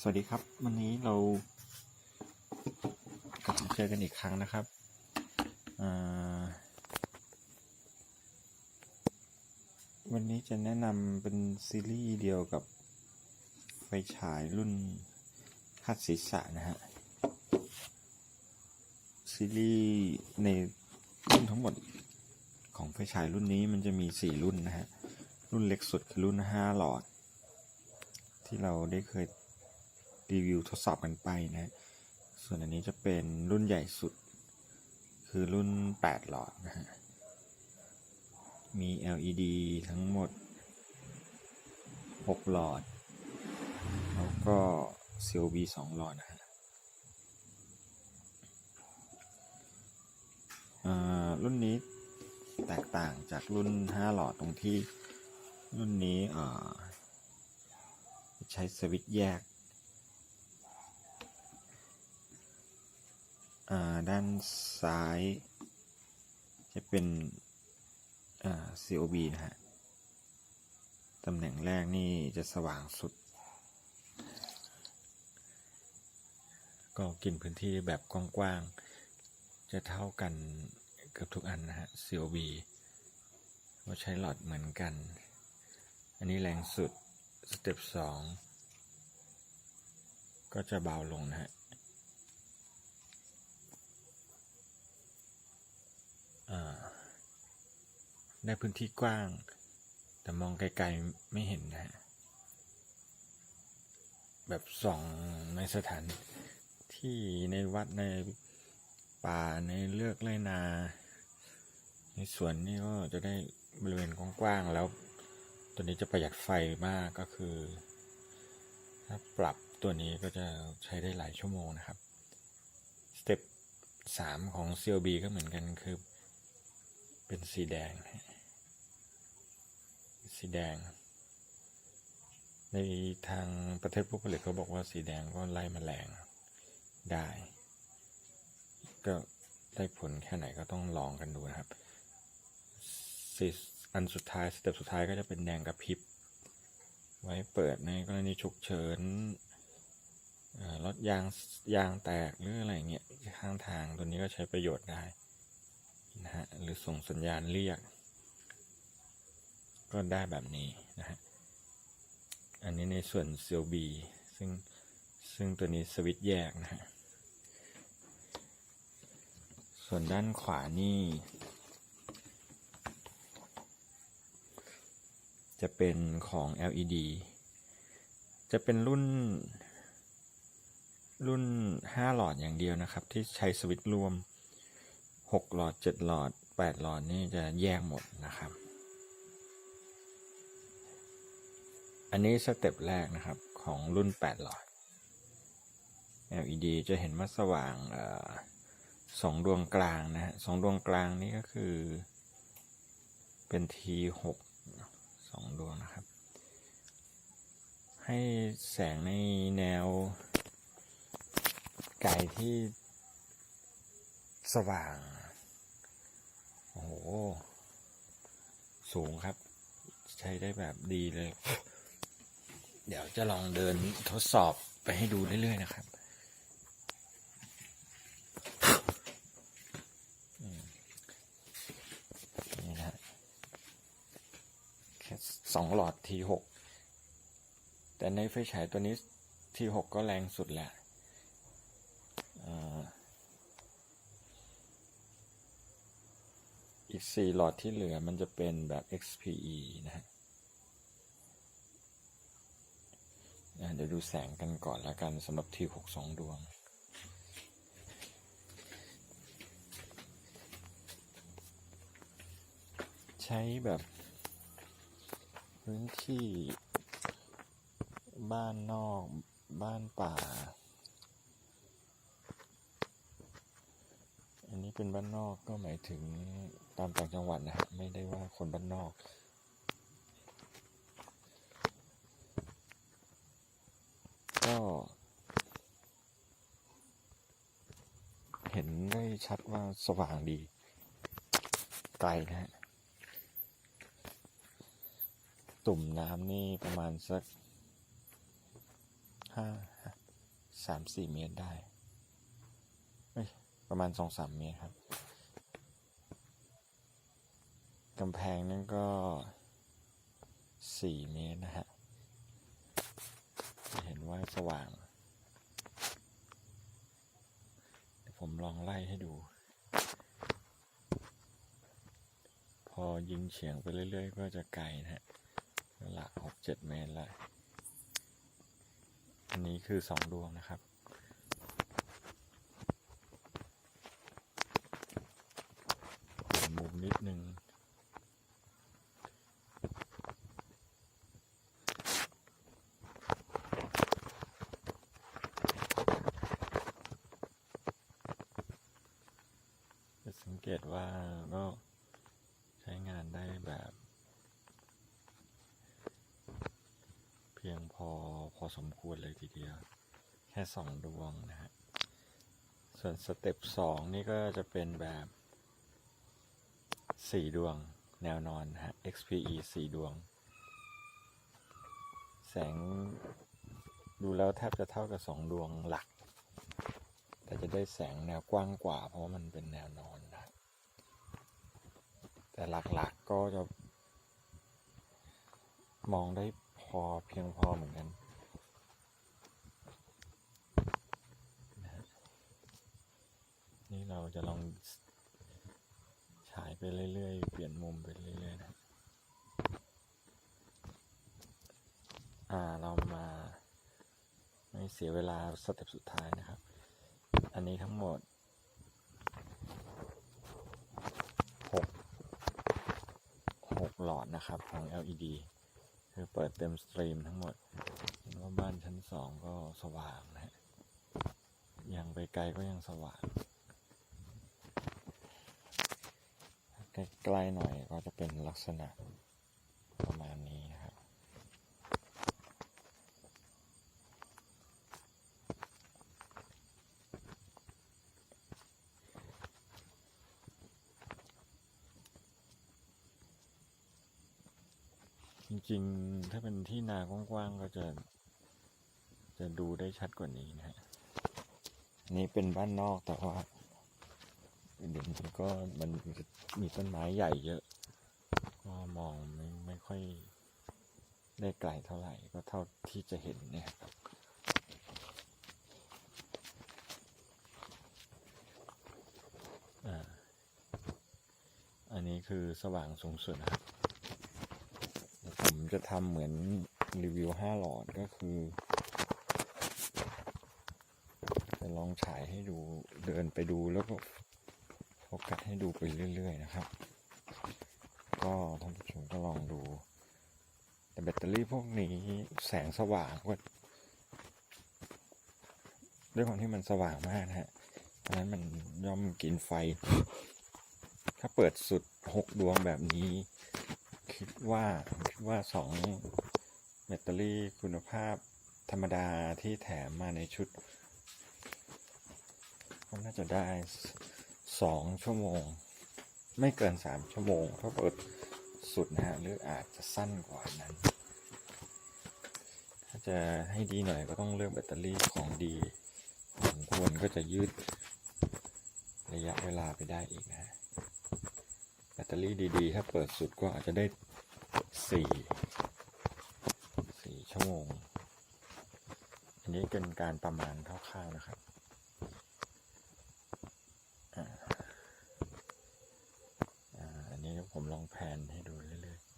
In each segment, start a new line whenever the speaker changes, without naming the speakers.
สวัสดีครับ วันนี้เรากลับมาเจอกันอีกครั้งนะครับ วันนี้จะแนะนำเป็นซีรีส์เดียวกับไฟฉายรุ่นคัดศีรษะนะฮะ ซีรีส์ในรุ่นทั้งหมดของไฟฉายรุ่นนี้มันจะมีสี่รุ่นนะฮะ รุ่นเล็กสุดคือรุ่นห้าหลอด ที่เราได้เคย รีวิวทดสอบกันไปนะ ส่วนอันนี้จะเป็นรุ่นใหญ่สุด คือรุ่น 8 หลอดนะฮะ มี LED ทั้งหมด 6 หลอด แล้วก็ COB 2 หลอดนะฮะอ่ารุ่นนี้แตกต่างจากรุ่น 5 หลอดตรงที่รุ่นนี้อ่าใช้สวิตช์แยก อ่า ด้านซ้าย จะเป็น COB นะฮะ ตำแหน่งแรกนี่จะสว่างสุด ก็กินพื้นที่แบบกว้างๆ จะเท่ากันเกือบทุกอันนะฮะ COB ว่าใช้หลอดเหมือนกัน อันนี้แรงสุด สเต็ปสองก็จะเบาลงนะฮะ อ่า ได้พื้นที่กว้าง แต่มองไกลๆไม่เห็นนะฮะแบบส่องในสถานที่ในวัดในป่าในเลือกไรนา ในสวนนี่ก็จะได้บริเวณกว้างๆแล้ว ตัวนี้จะประหยัดไฟมากก็คือ ถ้าปรับตัวนี้ก็จะใช้ได้หลายชั่วโมงนะครับสเต็ปสามของ CLB ก็เหมือนกันคือ เป็นสีแดง สีแดง ในทางประเทศผู้ผลิตเขาบอกว่าสีแดงก็ไล่มแมลงได้ ก็ได้ผลแค่ไหนก็ต้องลองกันดูนะครับสีอันสุดท้ายสเต็ปสุดท้ายก็จะเป็นแดงกระพริบ ไว้เปิดในกรณีฉุกเฉินอ่อรถยางยางแตกหรืออะไรเงี้ยข้างทางตัวนี้ก็ใช้ประโยชน์ได้ รือส่งสัญญาณเรียก ก็ได้แบบนี้นะฮะ อันนี้ในส่วน CLB ซึ่งซึ่งตัวนี้สวิตช์แยกนะฮะ ส่วนด้านขวานี่ จะเป็นของ LED จะเป็นรุ่นรุ่น 5 หลอดอย่างเดียวนะครับ ที่ใช้สวิตช์รวม 6 หลอด 7 หลอด 8หลอดนี่จะแยกหมดนะครับ อันนี้สเต็ปแรกนะครับของรุ่น 8 หลอด LED จะเห็นว่าสว่างออสองดวงกลางนะฮะสองดวงกลางนี้ก็คือเป็น T6 สองดวงนะครับ ให้แสงในแนวไกลที่สว่าง โอ้โห สูงครับ ใช้ได้แบบดีเลย เดี๋ยวจะลองเดินทดสอบไปให้ดูเรื่อยๆนะครับนี่นะฮะแค่สองหลอดทีหกแต่ในไฟฉายตัวนี้ทีหกก็แรงสุดแหละอ่า อีกสี่หลอดที่เหลือมันจะเป็นแบบ XPE นะฮะอะเดี๋ยวดูแสงกันก่อนแล้วกันสำหรับทีหกสองดวง ใช้แบบพื้นที่บ้านนอกบ้านป่า อันนี้เป็นบ้านนอกก็หมายถึง ตามต่างจังหวัดนะฮะไม่ได้ว่าคนบ้านนอก ก็ เห็นได้ชัดว่าสว่างดี ไกลนะฮะ ตุ่มน้ำนี่ประมาณสักห้าสามสี่เมตรได้ ประมาณสองสามเมตรครับ กำแพงนั่นก็สี่เมตรนะฮะจะเห็นว่าสว่าง เดี๋ยวผมลองไล่ให้ดู พอยิงเฉียงไปเรื่อยๆ ก็จะไกลนะฮะหลักหกเจ็ดเมตรละอันนี้คือสองดวงนะครับเปลี่ยนมุมนิดนึง จะสังเกต ว่าก็ใช้งานได้แบบ เพียงพอพอสมควรเลยทีเดียว แค่สองดวงนะฮะ ส่วนสเต็ปสองนี่ก็จะเป็นแบบสี่ดวงแนวนอนฮะ XPE สี่ดวง แสงดูแล้วแทบจะเท่ากับสองดวงหลัก แต่จะได้แสงแนวกว้างกว่าเพราะมันเป็นแนวนอนนะ แต่หลักๆก็จะ มองได้พอเพียงพอเหมือนกันนะฮะนี่เราจะลองฉายไปเรื่อยๆ เปลี่ยนมุมไปเรื่อยๆนะอ่าเรามาไม่เสียเวลาสเต็ปสุดท้ายนะครับ อันนี้ทั้งหมดหก หลอดนะครับของ LED คือเปิดเต็มสตรีมทั้งหมดเห็นว่าบ้านชั้นสองก็สว่างนะฮะยังไปไกลก็ยังสว่างใกล้ๆหน่อยก็จะเป็นลักษณะประมาณนี้นะครับ จริงๆถ้าเป็นที่นากว้างๆก็จะ จะดูได้ชัดกว่านี้นะฮะนนี้เป็นบ้านนอกแต่ว่าเดี๋ยวมันก็มันจะมีต้นไม้ใหญ่เยอะก็มองไม่ไม่ค่อยได้ไกลเท่าไหร่ก็เท่าที่จะเห็นเนี่ยครับอันนี้คือสว่างสูงสุดนะครับ ผมจะทำเหมือนรีวิวห้าหลอดก็คือ จะลองฉายให้ดูเดินไปดูแล้วก็โฟกัสให้ดูไปเรื่อย ๆ นะครับ ก็ท่านผู้ชมก็ลองดู แต่แบตเตอรี่พวกนี้แสงสว่างก็ด้วยความที่มันสว่างมากนะฮะเพราะฉะนั้นมันย่อมกินไฟ ถ้าเปิดสุดหกดวงแบบนี้ คิดว่าคิดว่าสองแบตเตอรี่คุณภาพธรรมดาที่แถมมาในชุดก็น่าจะได้สองชั่วโมง ไม่เกินสามชั่วโมงถ้าเปิดสุดนะฮะหรืออาจจะสั้นกว่านั้น ถ้าจะให้ดีหน่อยก็ต้องเลือกแบตเตอรี่ของดีของควรก็จะยืดระยะเวลาไปได้อีกนะ ตเตอรี่ดีๆ ถ้าเปิดสุดก็อาจจะได้สี่สี่ชั่วโมง อันนี้เป็นการประมาณคร่าวๆนะครับอ่าอันนี้ผมลองแผนให้ดูเรื่อยๆ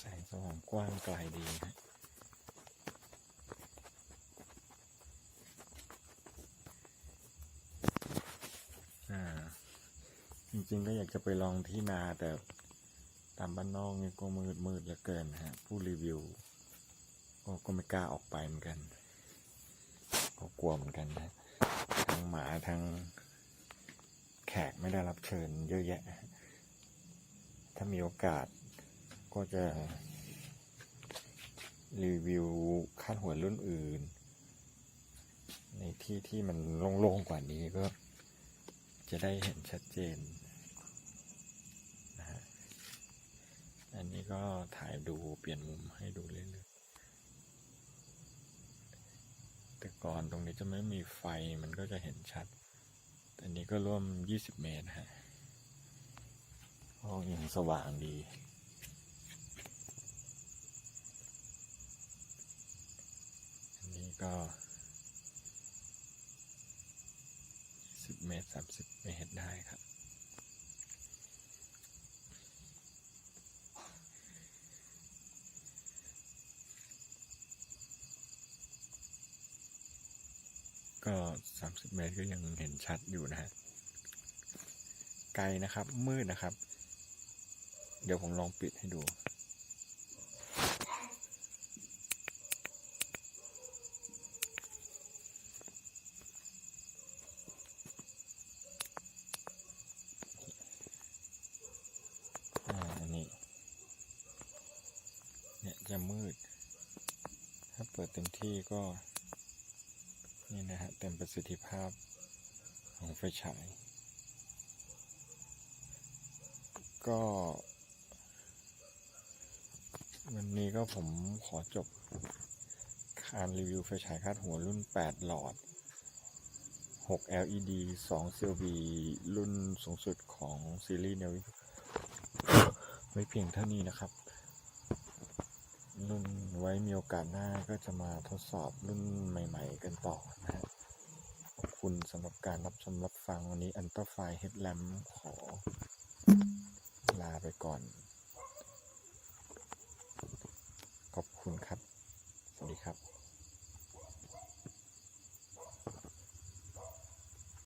แสงสว่าง กว้างไกลดีนะจริงๆก็อยากจะไปลองที่นาแต่ตามบ้านนอกนี่ก็มืดมืดเหลือเกินฮะ ผู้รีวิวก็ก็ไม่กล้าออกไปเหมือนกันก็กลัวเหมือนกันนะทั้งหมาทั้งแขกไม่ได้รับเชิญเยอะแยะ ถ้ามีโอกาสก็จะ รีวิวคัดหัวรุ่นอื่น ในที่ที่มันโล่งๆกว่านี้ก็จะได้เห็นชัดเจนนะฮะอันนี้ก็ถ่ายดูเปลี่ยนมุมให้ดูเรื่อยๆแต่ก่อนตรงนี้จะไม่มีไฟมันก็จะเห็นชัด แต่อันนี้ก็ร่วม 20 เมตรฮะห้องยังสว่างดี อันนี้ ก็ 10 เมตร 30 เมตรได้ครับ ก็ 30 เมตรก็ยังเห็นชัดอยู่นะฮะ ไกลนะครับ มืดนะครับ เดี๋ยวผมลองปิดให้ดู อ่าอันนี้ เนี่ย จะมืด ถ้าเปิดเต็มที่ก็ นี่นะฮะเต็มประสิทธิภาพของไฟฉาย ก็วันนี้ก็ผมขอจบการรีวิวไฟฉายคาดหัวรุ่น 8 หลอด 6 LED 2 CLV รุ่นสูงสุดของซีรีส์เนวิไว้เพียงเท่านี้นะครับ รุ่นไว้มีโอกาสหน้าก็จะมาทดสอบรุ่นใหม่ ๆ กันต่อนะขอบคุณสำหรับการรับชมรับฟังวันนี้อันต r ไฟเฮดแลมขอลาไปก่อน ขอบคุณครับ